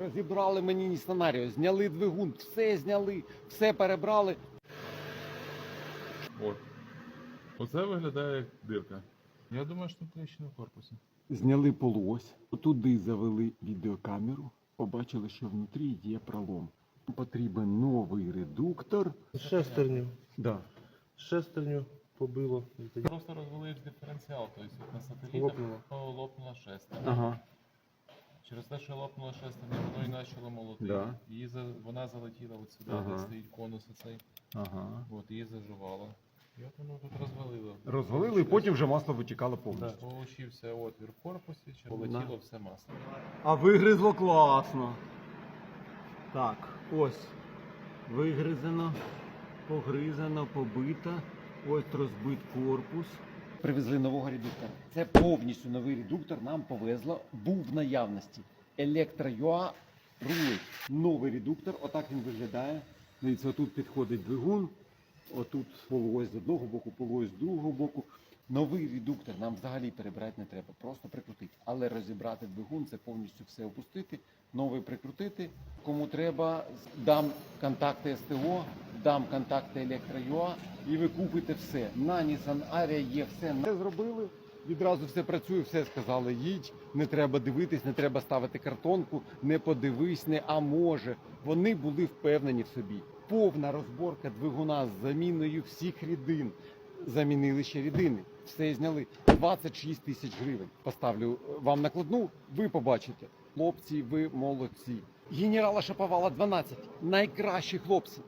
Розібрали мені сценарію, зняли двигун, все зняли, все перебрали. От. Оце виглядає як дирка. Я думаю, що тут тріщина в корпусі. Зняли полуось, туди завели відеокамеру, побачили, що внутрі є пролом. Потрібен новий редуктор. Шестерню. Да. Шестерню побило. Просто розвели диференціал, тобто на сателітах Лопнуло. лопнула шестерня. Ага. Через те, що лопнула шестерня, воно і почало молотити. Да. Її за... Вона залетіла от сюди, Ага. де стоїть конус оцей. Ага. От, її зажувало. І от воно тут розвалило. Розвалили, і потім вже масло витікало повністю. Получився отвір в корпусі, чи полетіло все масло. А вигризло класно. Так, ось. Вигризено, погризано, побито. Ось розбит корпус. Привезли нового редуктора. Це повністю новий редуктор. Нам повезло. Був в наявності. Електро-ЮА рулить. Новий редуктор. Отак він виглядає. Дивіться, отут підходить двигун. Отут полуось з одного боку, полуось з другого боку. Новий редуктор нам взагалі перебирати не треба, просто прикрутити. Але розібрати двигун це повністю все опустити, новий прикрутити. Кому треба, дам контакти СТО, дам контакти Електро.ua і ви купите все. На Nissan Aria є все. Все зробили. Відразу все працює, все сказали. Їдь, не треба дивитись, не треба ставити картонку, не подивись, не а може. Вони були впевнені в собі. Повна розборка двигуна з заміною всіх рідин. Замінили ще рідини. Все зняли. 26 тисяч гривень. Поставлю вам накладну, ви побачите. Хлопці, ви молодці. Генерала Шаповала 12. Найкращі хлопці.